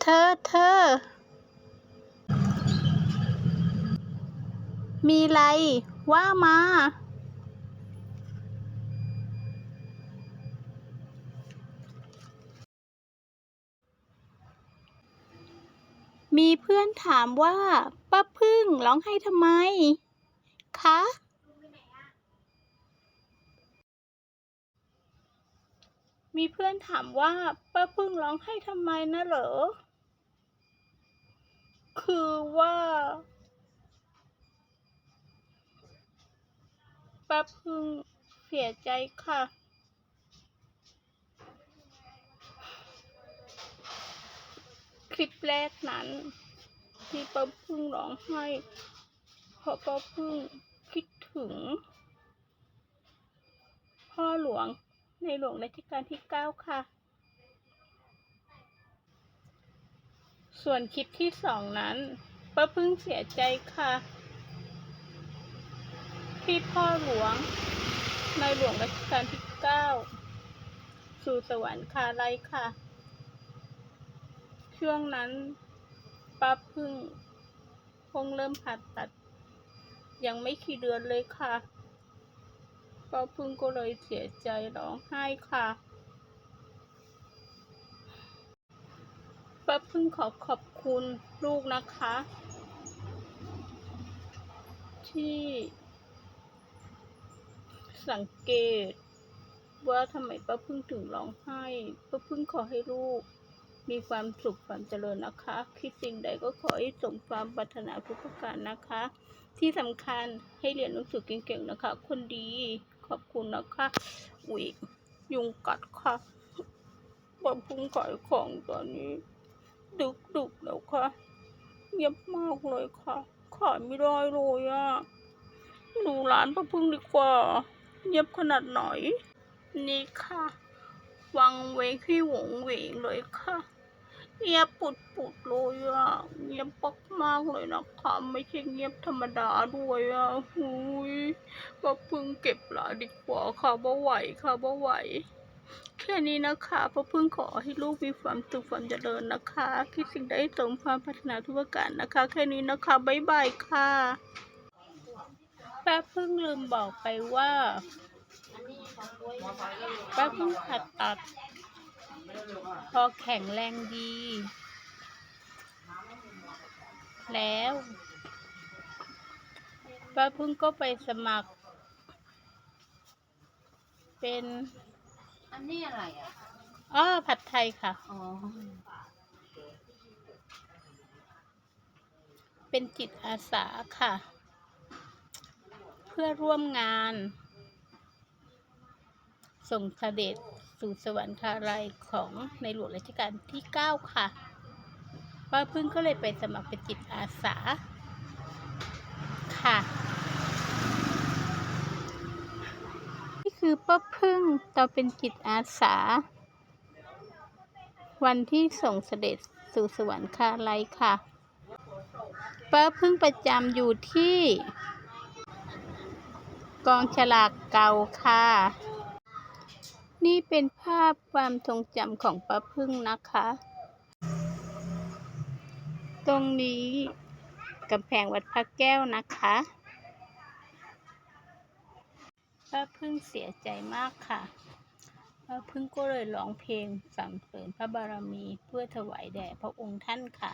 เธอเธอ มีไร ว่ามา มีเพื่อนถามว่า ป้าพึ่งร้องไห้ทำไม คะมีเพื่อนถามว่าป้าพึ่งร้องไห้ทำไมนะเหรอ คือว่า ป้าพึ่งเสียใจค่ะ คลิปแรกนั้น ที่ป้าพึ่งร้องไห้เพราะป้าพึ่งคิดถึง พ่อหลวงในหลวงรัชกาลที่เก้าค่ะ ส่วนคลิปที่สองนั้นป้าพึ่งเสียใจค่ะ ที่พ่อหลวงในหลวงรัชกาลที่เก้าสู่สวรรคาลัยค่ะ ช่วงนั้นป้าพึ่งคงเริ่มผ่าตัด ยังไม่กี่เดือนเลยค่ะป้าพึ่งก็เลยเสียใจร้องไห้ค่ะ ป้าพึ่งขอขอบคุณลูกนะคะ ที่ สังเกต ว่าทำไมป้าพึ่งถึงร้องไห้ป้าพึ่งขอให้ลูก มีความสุขความเจริญนะคะ คิดสิ่งใดก็ขอให้สมความปรารถนาทุกประการนะคะ ที่สำคัญให้เรียนหนังสือเก่งๆนะคะ คนดีขอบคุณนะคะอุ๊ยยุงกัดค่ะป้าพึ่งขายของตอนนี้ ดึกๆแล้วค่ะเงียบมากเลยค่ะ ขายไม่ได้เลยอะดูร้านป้าพึ่งดีกว่า เงียบขนาดไหน นี่ค่ะ วังเวงขี้หวงเวงเลยค่ะ เงียบปุดปุดเลยอะเงียบปักมากเลยนะคะไม่ใช่เงียบธรรมดาด้วยอะหุยก็เพิ่งเก็บหลานดีกว่าค่ะบ่ไหวค่ะบ่ไหว ค่นี้นะคะพ่อพึ่งขอให้ลูกมีความสุขความเจริญนะคะ คิดสิ่งใดสมความปรารถนาทุกประการนะคะ แค่นี้นะคะบ๊ายบายค่ะป้าพึ่งลืมบอกไปว่าป้าพึ่งผ่าตัด พอแข็งแรงดี แล้วป้าพึ่งก็ไปสมัคร เป็น อันนี้อะไรอะอ้อผัดไทยค่ะ อ๋อ เป็นจิตอาสาค่ะ เพื่อร่วมงาน ส่งเสด็จสู่สวรรคาลัยของในหลวงรัชกาลที่ 9 ค่ะป้าพึ่งก็เลยไปสมัครเป็นจิตอาสาค่ะ นี่ คือป้าพึ่งตอนเป็นจิตอาสา วันที่ส่งเสด็จสู่สวรรคาลัยค่ะป้าพึ่งประจำอยู่ที่ กองฉลากเก่าค่ะ นี่เป็นภาพความทรงจำของป้าพึ่งนะคะ ตรงนี้กำแพงวัดพระแก้วนะคะ ป้าพึ่งเสียใจมากค่ะป้าพึ่งก็เลยร้องเพลงสรรเสริญพระบารมีเพื่อถวายแด่พระองค์ท่านค่ะ